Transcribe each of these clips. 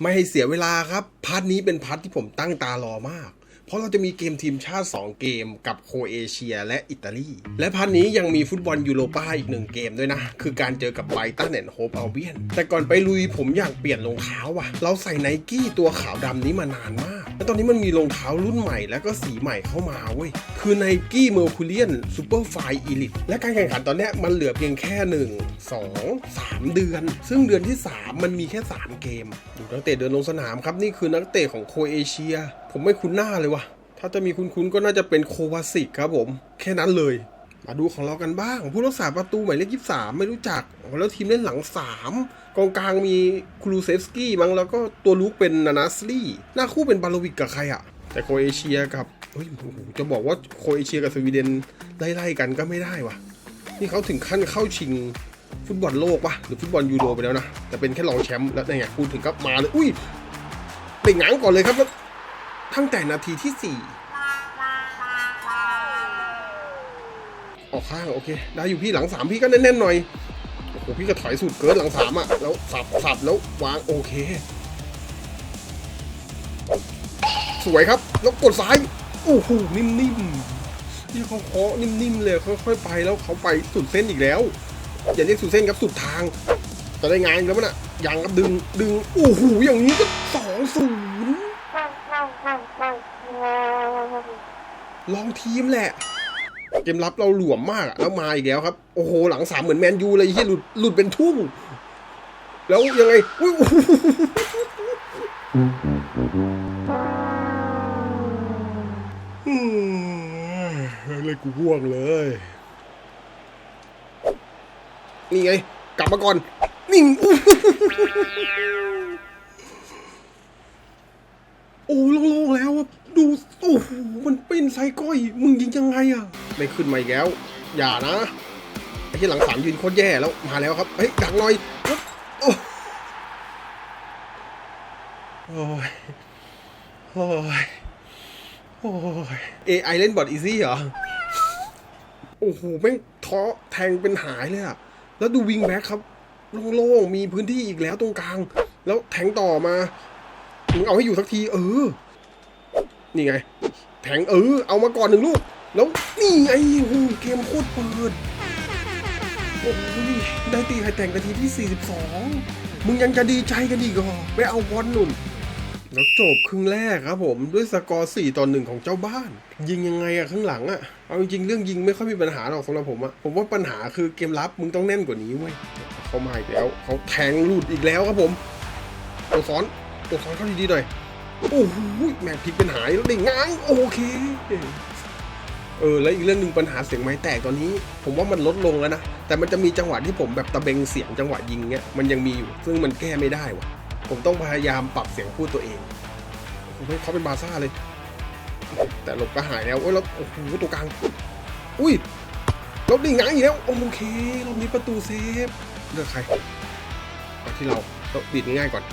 ไม่ให้เสียเวลาครับ พาร์ทนี้เป็นพาร์ทที่ผมตั้งตารอมาก เพราะเราจะมีเกมทีมชาติ 2 เกมกับโครเอเชียและอิตาลี และพาร์ทนี้ยังมีฟุตบอลยูโรป้าอีกหนึ่งเกมด้วยนะ คือการเจอกับไบรตันแอนโฮปอัลเบียน แต่ก่อนไปลุยผมอยากเปลี่ยนรองเท้าว่ะ เราใส่ไนกี้ตัวขาวดำนี้มานานมาก แล้วตอนนี้มันมีรองเท้ารุ่นใหม่แล้วก็สีใหม่เข้ามาเว้ย คือไนกี้เมอร์คูเรียนซูเปอร์ไฟอีลิตและการแข่งขันตอนนี้มันเหลือเพียงแค่ 1 2 3 เดือน ซึ่งเดือนที่ 3 มันมีแค่ 3 เกมดูนักเตะเดินลงสนามครับนี่คือนักเตะของโครเอเชีย ผมไม่คุ้นหน้าเลยวะถ้าจะมีคุ้นๆก็น่าจะเป็นโควาสิกครับผม แค่นั้นเลย มาดูของเรากันบ้าง ผู้รักษาประตูหมายเลขยี่สามไม่รู้จัก แล้วทีมเล่นหลังสามกองกลางมีครูเซฟสกี้มั้งแล้วก็ตัวลุกเป็นนานาสลี่หน้าคู่เป็นบาโลวิกกับใครอะแต่โคเอเชียกับเฮ้ยจะบอกว่าโคเอเชียกับสวีเดนไล่ๆกันก็ไม่ได้วะนี่เขาถึงขั้นเข้าชิงฟุตบอลโลกปะหรือฟุตบอลยูโรไปแล้วนะ แต่เป็นแค่รองแชมป์แล้วไงพูดถึงก็มาเลย อุ้ยเป่งหงางก่อนเลยครับแล้ว ตั้งแต่นาทีที่สี่ออกข้างโอเค ได้อยู่พี่หลังสามพี่ก็แน่นๆหน่อย โอ้โหพี่ก็ถอยสุดเกินหลังสามอะ แล้วสับสับแล้ววางโอเค สวยครับ แล้วกดซ้าย โอ้โห นิ่มๆที่เขาเคาะนิ่มๆเลยค่อยๆไปแล้วเขาไปสุดเส้นอีกแล้ว อย่าเรียกสุดเส้นครับสุดทางจะได้งานแล้วมันอะยังครับดึงดึงโอ้โหอย่างนี้ก็สองศูนย์ ลองทีมแหละ เกมรับเราหลวมมากอะแล้วมาอีกแล้วครับ โอ้โห หลังสามเหมือนแมนยูเลยที่หลุดหลุดเป็นทุ่ง แล้วยังไงอุ้ยอืมเลยกูห่วงเลย นี่ไง กลับมาก่อนนิ่งโอ้โล่งๆแล้วอะ ดูโอ้โหมันเป็นไซก้อย มึงยิงยังไงอะไม่ขึ้นมาอีกแล้ว อย่านะไอ้ที่หลังสามยืนโคตรแย่แล้วมาแล้วครับเฮ้ยดักหน่อยโอ้โอ้ยโอ้ยโอ้ย AI เล่นบอทอีซี่เหรอ โอ้โหแม่งท้อแทงเป็นหายเลยอะแล้วดูวิงแบ็คครับโล่งๆมีพื้นที่อีกแล้วตรงกลาง แล้วแทงต่อมามึงเอาให้อยู่สักที เออ นี่ไง แทงเออ เอามาก่อนหนึ่งลูก แล้วนี่ไงโอ้โหเกมโคตรเปิด โอ้ยได้ตีไข่แต่งนาทีที่ 42 มึงยังจะดีใจกันอีกเหรอไปเอาบอลนุ่นแล้วจบครึ่งแรกครับผมด้วยสกอร์4ต่อ1ของเจ้าบ้าน ยิงยังไงอะข้างหลังอะเอาจริงเรื่องยิงไม่ค่อยมีปัญหาหรอกสำหรับผมอะผมว่าปัญหาคือเกมรับมึงต้องแน่นกว่านี้เว้ยเขามาอีกแล้วเขาแทงหลุดอีกแล้วครับผมตัวซ้อนตัวซ้อนเข้าดีๆหน่อย โอ้โหแม่พลิกเป็นหายแล้วได้ง้างโอเค เออ แล้วอีกเรื่องหนึ่งปัญหาเสียงไม้แตกตอนนี้ ผมว่ามันลดลงแล้วนะ แต่มันจะมีจังหวะที่ผมแบบตะเบงเสียงจังหวะยิงเงี้ยมันยังมีอยู่ ซึ่งมันแก้ไม่ได้วะผมต้องพยายามปรับเสียงพูดตัวเองผมให้เขาเป็นบาซ่าเลย แต่หลบก็หายแล้วโอ้ยแล้วโอ้โหตัวกลาง อุ้ยลบได้ง้างอีกแล้ว โอเครอบนี้ประตูเซฟเลือกใครมาที่เราเราบิดง่ายก่อน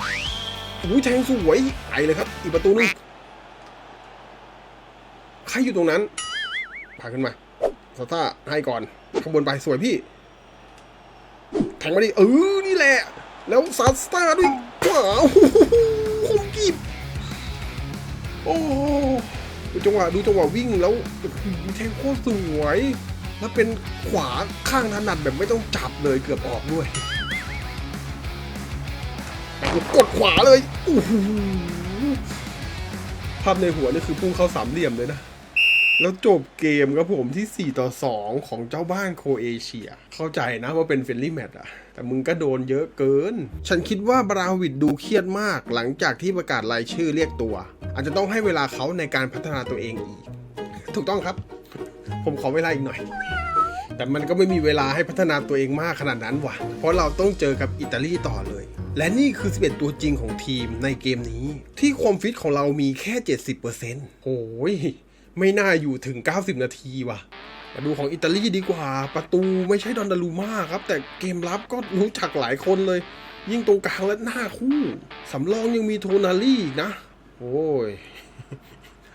อุ้ยแทงสวยไปเลยครับ อีกประตูนึงใครอยู่ตรงนั้นพาขึ้นมาซาต้าให้ก่อนข้างบนไปสวยพี่ แทงมาดิเออนี่แหละ แล้วซาสตาด้วยว้าวคมกีบโอ้ดูจังหวะดูจังหวะวิ่งแล้วโอ้โหแทงโคตรสวย แล้วเป็นขวาข้างถนัดแบบไม่ต้องจับเลยเกือบออกด้วย กดขวาเลยภาพในหัวนี่คือพุ่งเข้าสามเหลี่ยมเลยนะ แล้วจบเกมครับผมที่ 4 ต่อ 2 ของเจ้าบ้านโคเอเชีย เข้าใจนะว่าเป็นเฟรนลี่แมตช์อะแต่มึงก็โดนเยอะเกิน ฉันคิดว่าบราวิดดูเครียดมากหลังจากที่ประกาศรายชื่อเรียกตัว อาจจะต้องให้เวลาเขาในการพัฒนาตัวเองอีก ถูกต้องครับ ผมขอเวลาอีกหน่อยแต่มันก็ไม่มีเวลาให้พัฒนาตัวเองมากขนาดนั้นว่ะ เพราะเราต้องเจอกับอิตาลีต่อเลย และนี่คือ 11 ตัวจริงของทีมในเกมนี้ ที่ความฟิตของเรามีแค่ 70%โอ้ย ไม่น่าอยู่ถึง 90 นาทีว่ะ มาดูของอิตาลีดีกว่า ประตูไม่ใช่ดอนดารูมาครับ แต่เกมรับก็รู้จักหลายคนเลย ยิ่งตรงกลางและหน้าคู่ สำรองยังมีโทนาลี่นะ โอ้ย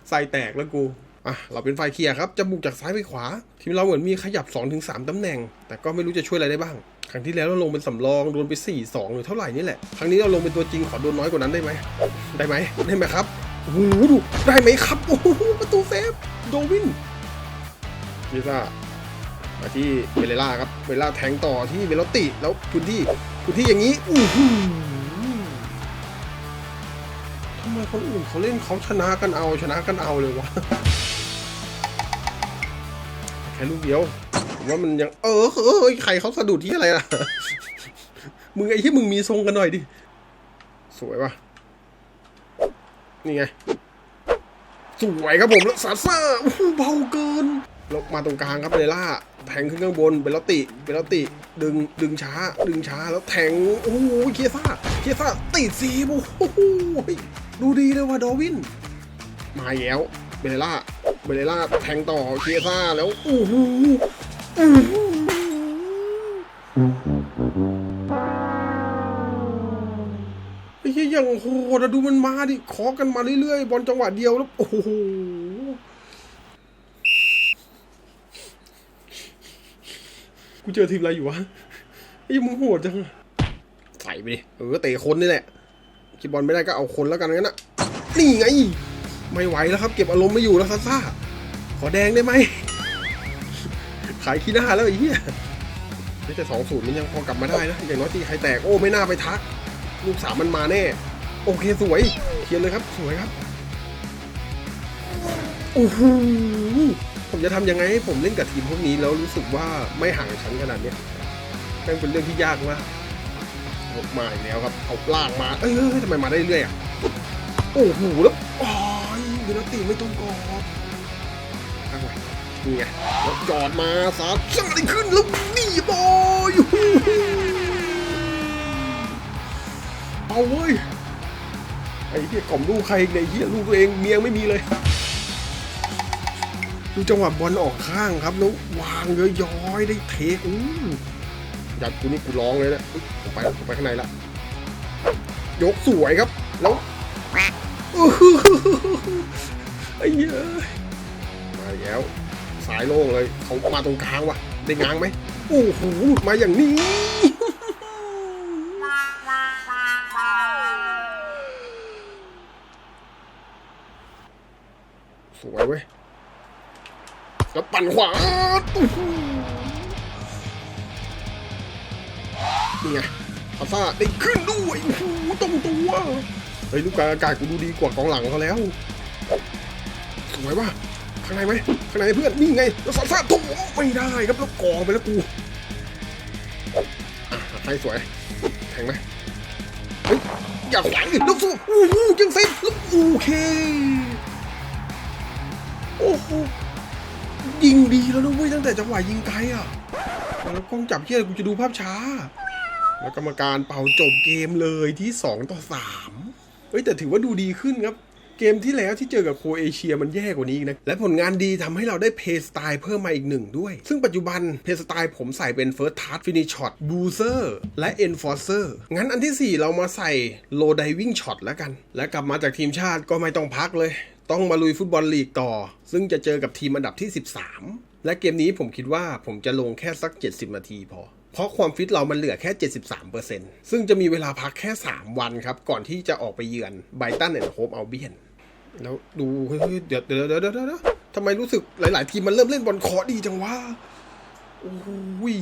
ใส่แตกแล้วกูอะเราเป็นไฟเคลียร์ครับ จะบุกจากซ้ายไปขวา ทีมเราเหมือนมีขยับ 2-3ตำแหน่ง แต่ก็ไม่รู้จะช่วยอะไรได้บ้าง ครั้งที่แล้วเราลงเป็นสำรองโดนไป 4 2 หรือเท่าไหร่นี่แหละ ครั้งนี้เราลงเป็นตัวจริงขอโดนน้อยกว่านั้นได้ไหม ได้ไหมได้ไหมครับโอ้โหดูได้ไหมครับโอ้โหประตูเซฟโดวินลิซ่ามาที่เวเลล่าครับเวเลล่าแทงต่อที่เวลติแล้วพื้นที่พื้นที่อย่างนี้อู้หูทำไมคนอื่นเขาเล่นเขาชนะกันเอาชนะกันเอาเลยวะแค่ลูกเดียว ว่ามันยัง เออเออใครเขาสะดุดที่อะไรล่ะ มึงไอ้ที่มึงมีทรงกันหน่อยดิ สวยปะนี่ไง สวยครับผมแล้วซาซ่าโอ้โหเบาเกินลงมาตรงกลางครับเบล่า แทงขึ้นข้างบนเบลติเบลติ ดึง ดึงช้า ดึงช้า แล้วแทง โอ้โห เคียซ่า เคียซ่า ติดสีโอ้โห ดูดีเลยว่ะดอวิน มาแล้ว เบลล่า เบลล่า แทงต่อ เคียซ่า แล้ว โอ้โห ไอ้เหี้ยอย่างโหดอะดูมันมาดิขอกันมาเรื่อยๆ บอลจังหวะเดียวแล้วโอ้โหกูเจอทีมอะไรอยู่วะไอ้มึงโหดจังใส่ไปดิเออเตะคนนี่แหละคิดบอลไม่ได้ก็เอาคนแล้วกันงั้นนะนี่ไง ไม่ไหวแล้วครับ เก็บอารมณ์ไม่อยู่แล้วซาซ่าขอแดงได้ไหม ขายขี้หน้าแล้วไอ้เหี้ยนี่แต่สองศูนย์มันยังพอกลับมาได้นะอย่างน้อยตีใครแตกโอ้ไม่น่าไปทัก ลูกสามมันมาแน่ โอเคสวยเคลียร์เลยครับสวยครับโอ้โหผมจะทำยังไงให้ผมเล่นกับทีมพวกนี้แล้วรู้สึกว่าไม่ห่างชั้นขนาดเนี้ยแม่งเป็นเรื่องที่ยากมากเอามาอีกแล้วครับเอาลากมา เอ้ยทำไมมาได้เรื่อยอะ โอ้โหแล้วอ๋อยเดนตีไม่ตรงกรอบ นี่ไงแล้วจอดมาสาดสาดขึ้นแล้วนี่บอยเอาเว้ยไอ้เหี้ยกล่อมลูกใครอีกเนี่ยเหี้ยลูกตัวเองเมียไม่มีเลยดูจังหวะบอลออกข้างครับแล้ววางเยอะย้อยได้เทคอู้ยัดกูนี่กูร้องเลยนะผมไปผมไปข้างในละยกสวยครับ แล้วไอ้เหี้ยมาแล้ว สายโล่งเลยเขามาตรงกลางว่ะ ได้ง้างไหมโอ้โหหลุดมาอย่างนี้ สวยเว้ยแล้วปั่นขวานี่ไงพาซ่าได้ขึ้นด้วยโอ้โหตรงตัวเฮ้ยลูกกลางอากาศกูดูดีกว่ากองหลังเขาแล้ว สวยว่ะ ข้างในไหมข้างในเพื่อนนี่ไงแล้วซาซ่าถูกไม่ได้ครับแล้วกองไปแล้วกูอะให้สวยแทงไหมเฮ้ยอย่าขวางดิล้วสู้โอ้โหยังเซฟล้วโอเคโอ้โหยิงดีแล้วนะเว้ยตั้งแต่จังหวะยิงไกลอะแล้วกล้องจับเฮียกูจะดูภาพช้า แล้วกรรมการเป่าจบเกมเลยที่ 2 ต่อ3เฮ้ยแต่ถือว่าดูดีขึ้นครับ เกมที่แล้วที่เจอกับโคเอเชียมันแย่กว่านี้อีกนะ และผลงานดีทำให้เราได้เพย์สไตล์เพิ่มมาอีกหนึ่งด้วย ซึ่งปัจจุบันเพย์สไตล์ผมใส่เป็น First Touch Finish Shot Booster และ Enforcer งั้นอันที่ 4 เรามาใส่ Low Diving Shot แล้วกัน และกลับมาจากทีมชาติก็ไม่ต้องพักเลย ต้องมาลุยฟุตบอลลีกต่อ ซึ่งจะเจอกับทีมอันดับที่ 13 และเกมนี้ผมคิดว่าผมจะลงแค่สัก 70 นาทีพอเพราะความฟิตเรามันเหลือแค่ 73%ซึ่งจะมีเวลาพักแค่ 3 วันครับ ก่อนที่จะออกไปเยือนไบตันแอนด์โฮปอัลเบียน แล้วดูเฮ้ยเดี๋ยวเดี๋ยวเดี๋ยวเดี๋ยวทำไมรู้สึกหลาย ๆ ทีมมันเริ่มเล่นบอลคอดีจังวะโอ้ย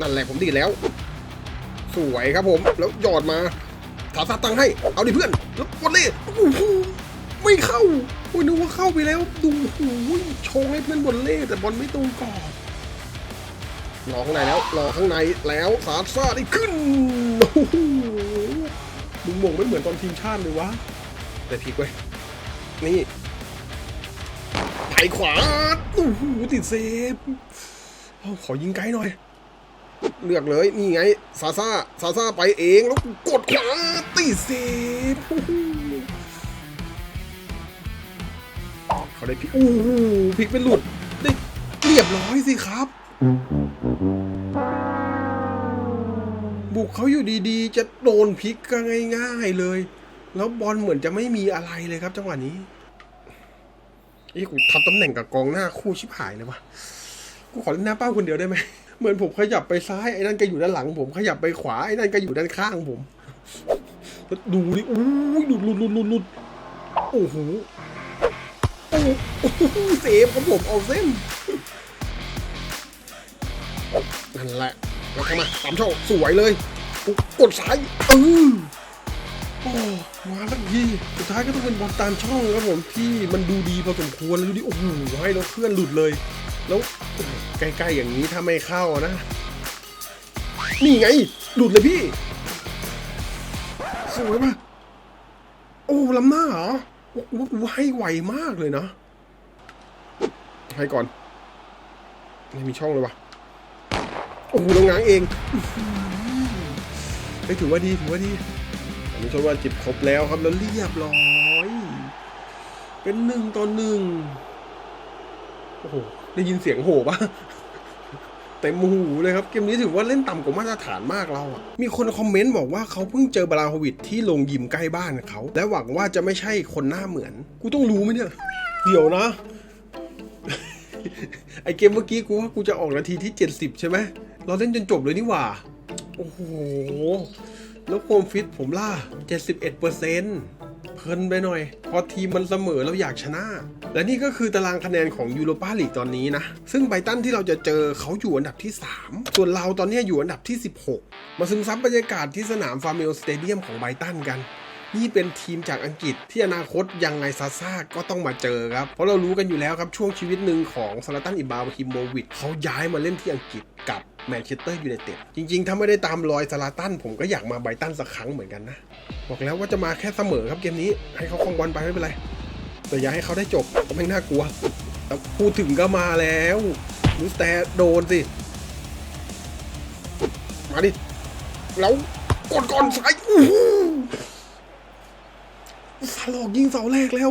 นั่นแหละผมดีแล้ว สวยครับผม แล้วหยอดมาถาซาตังให้ เอาดิเพื่อน แล้ววอลเล่โอ้โหไม่เข้าโอ้ยนึกว่าเข้าไปแล้วดูโอ้โชงให้เพื่อนบอลเล่แต่บอลไม่ตรงกรอบรอข้างในแล้วรอข้างในแล้วซาซ่าได้ขึ้นโอ้โหมึงมงไม่เหมือนตอนทีมชาติเลยวะ แต่พลิกไว้ยนี่ไถขวาโอ้โหติดเซฟเอาขอยิงไกลหน่อย เลือกเลยนี่ไงซาซาซาซาไปเองแล้วกดขวาติดเซฟเขาได้พิกโอ้โหพิกเป็นหลุดได้เรียบร้อยสิครับ บุกเขาอยู่ดีๆ จะโดนพิกก็ง่าย ๆเลย แล้วบอลเหมือนจะไม่มีอะไรเลยครับ จังหวะนี้ไอ้กูทับตำแหน่งกับกองหน้าคู่ชิบหายเลยวะกูขอเล่นหน้าเป้าคนเดียวได้ไหมเหมือนผมขยับไปซ้ายไอ้นั่นก็อยู่ด้านหลัง ผมขยับไปขวาไอ้นั่นก็อยู่ด้านข้างผมแล้วดูดิอู้ยหลุดหลุดหลุดหลุดหลุดโอ้โหโอ้โหเซฟครับผมเอาเส้นนั่นแหละแล้วเข้ามาตามช่องสวยเลยกดซ้ายเออ โอ้มาสักทีสุดท้ายก็ต้องเป็นบอลตามช่องครับผมที่มันดูดีพอสมควรแล้วดูดิโอ้โหให้แล้วเคลื่อนหลุดเลย แล้วใกล้ๆอย่างนี้ถ้าไม่เข้านะ นี่ไงหลุดเลยพี่สวยป่ะโอ้ล้ำหน้าเหรอโอ้ให้ไวมากเลยนะ ให้ก่อนไม่มีช่องเลยวะโอ้โหเราง้างเองไม่ถือว่าดีถือว่าดี อันนี้ชว่าจิบครบแล้วครับแล้วเรียบร้อย เป็นหนึ่งต่อหนึ่งโอ้โหได้ยินเสียงโห่ปะเต็มหูเลยครับ เกมนี้ถือว่าเล่นต่ำกว่ามาตรฐานมากเราอะมีคนคอมเมนต์บอกว่าเขาเพิ่งเจอบราโฮวิดที่ลงยิมใกล้บ้านเขา และหวังว่าจะไม่ใช่คนหน้าเหมือน กูต้องรู้ไหมเนี่ย เดี๋ยวนะ ไอเกมเมื่อกี้กูว่ากูจะออกนาทีที่ 70 ใช่ไหม เราเล่นจนจบเลยนี่หว่า โอ้โห แล้วความฟิตผมล่ะ 71%เเพลินไปหน่อย พอทีมมันเสมอเราอยากชนะ และนี่ก็คือตารางคะแนนของยูโรปาลีกตอนนี้นะ ซึ่งไบตันที่เราจะเจอเขาอยู่อันดับที่ 3 ส่วนเราตอนนี้อยู่อันดับที่ 16 มาซึมซับบรรยากาศที่สนามฟาร์เมลสเตเดียมของไบตันกันนี่เป็นทีมจากอังกฤษที่อนาคตยังไงซาซ่าก็ต้องมาเจอครับ เพราะเรารู้กันอยู่แล้วครับช่วงชีวิตหนึ่งของซาลาตันอิบราฮิโมวิชเขาย้ายมาเล่นที่อังกฤษกับ แมนเชสเตอร์ยูไนเต็ดจริง ๆ ถ้าไม่ได้ตามรอยซาลาตัน ผมก็อยากมาไบตันสักครั้งเหมือนกันนะ บอกแล้วว่าจะมาแค่เสมอครับเกมนี้ ให้เขาครองบอลไปไม่เป็นไร แต่อย่าให้เขาได้จบก็ไม่น่ากลัวแต่พูดถึงก็มาแล้วลูสแต่โดนสิ มาดิ แล้วกดก่อนสายอู้หูสลอกยิงเสาแรกแล้ว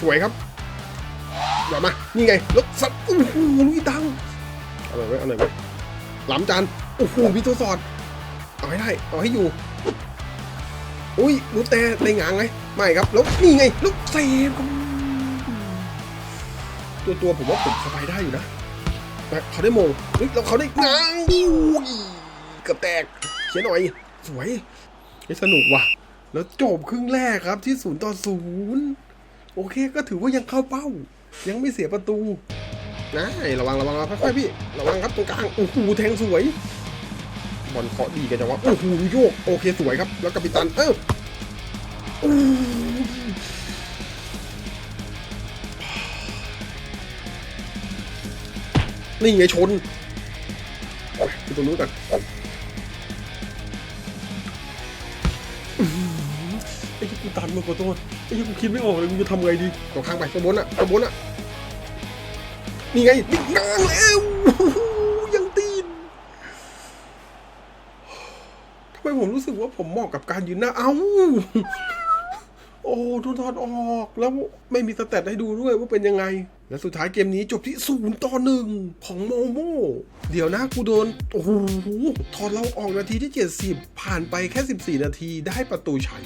สวยครับ เดี๋ยวมา นี่ไง แล้วสัตว์อู้หูลุยตังเอาหน่อยไว้เอาหน่อยไว้หล้ำจานโอ้โหมีตัวสอดเอาให้ได้ เอาให้อยู่ อุ้ยรู้แต่ในงางไหมไม่ครับ แล้วนี่ไงลูกเซฟตัวตัวผมว่าผมสบายได้อยู่นะแต่เขาได้โมงเฮ้ยแล้วเขาได้งางอุ้ยเกือบแตกเขียนหน่อย สวยสนุกว่ะ แล้วจบครึ่งแรกครับที่ศูนย์ต่อศูนย์โอเคก็ถือว่ายังเข้าเป้า ยังไม่เสียประตูนะระวังระวังค่อยๆพี่ ระวังครับตรงกลางโอ้โหแทงสวย บอลเคาะดีกันจังวะโอ้โหโยกโอเคสวยครับ แล้วกัปตันเออนี่ไงชนไปตรงนู้นก่อน อื้อหือไอ้ที่กูตันมาขอโทษไอ้ที่กูคิดไม่ออกเลยกูจะทำไงดีตรงข้างไปตรงบนอะตรงบนอะนี่ไงนี่นางแล้วยังตีนทำไมผมรู้สึกว่าผมเหมาะกับการยืนหน้าเอ้าโอ้ทุนทอดออกแล้วไม่มีสแตทให้ดูด้วยว่าเป็นยังไง และสุดท้ายเกมนี้จบที่ศูนย์ต่อหนึ่งของโมโม เดี๋ยวนะกูโดน โอ้โหถอดเราออกนาทีที่ 70 ผ่านไปแค่ 14 นาทีได้ประตูชัย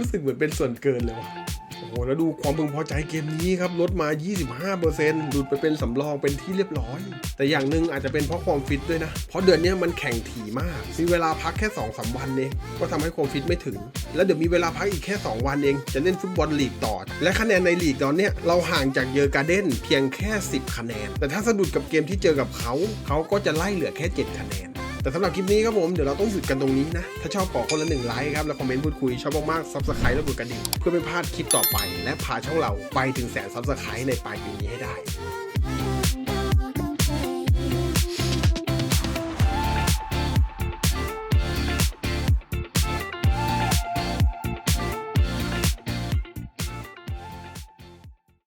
รู้สึกเหมือนเป็นส่วนเกินเลยว่ะโอ้โห แล้วดูความพึงพอใจเกมนี้ครับ ลดมา 25%หลุดไปเป็นสำรองเป็นที่เรียบร้อย แต่อย่างหนึ่งอาจจะเป็นเพราะความฟิตด้วยนะ เพราะเดือนนี้มันแข่งถี่มาก มีเวลาพักแค่2-3วันเองก็ทำให้ความฟิตไม่ถึง แล้วเดี๋ยวมีเวลาพักอีกแค่ 2 วันเอง จะเล่นฟุตบอลลีกต่อ และคะแนนในลีกตอนเนี้ยเราห่างจากเยอร์การ์เด้นเพียงแค่ 10 คะแนน แต่ถ้าสะดุดกับเกมที่เจอกับเขา เขาก็จะไล่เหลือแค่ 7 คะแนน แต่สำหรับคลิปนี้ครับผม เดี๋ยวเราต้องหยุดกันตรงนี้นะ ถ้าชอบขอคนละหนึ่งไลค์ครับ แล้วคอมเมนต์พูดคุย ชอบมากๆซับสไครต์แล้วกดกระดิ่งเพื่อไม่พลาดคลิปต่อไป และพาช่องเราไปถึงแสนซับสไครต์ในปลายปีนี้ให้ได้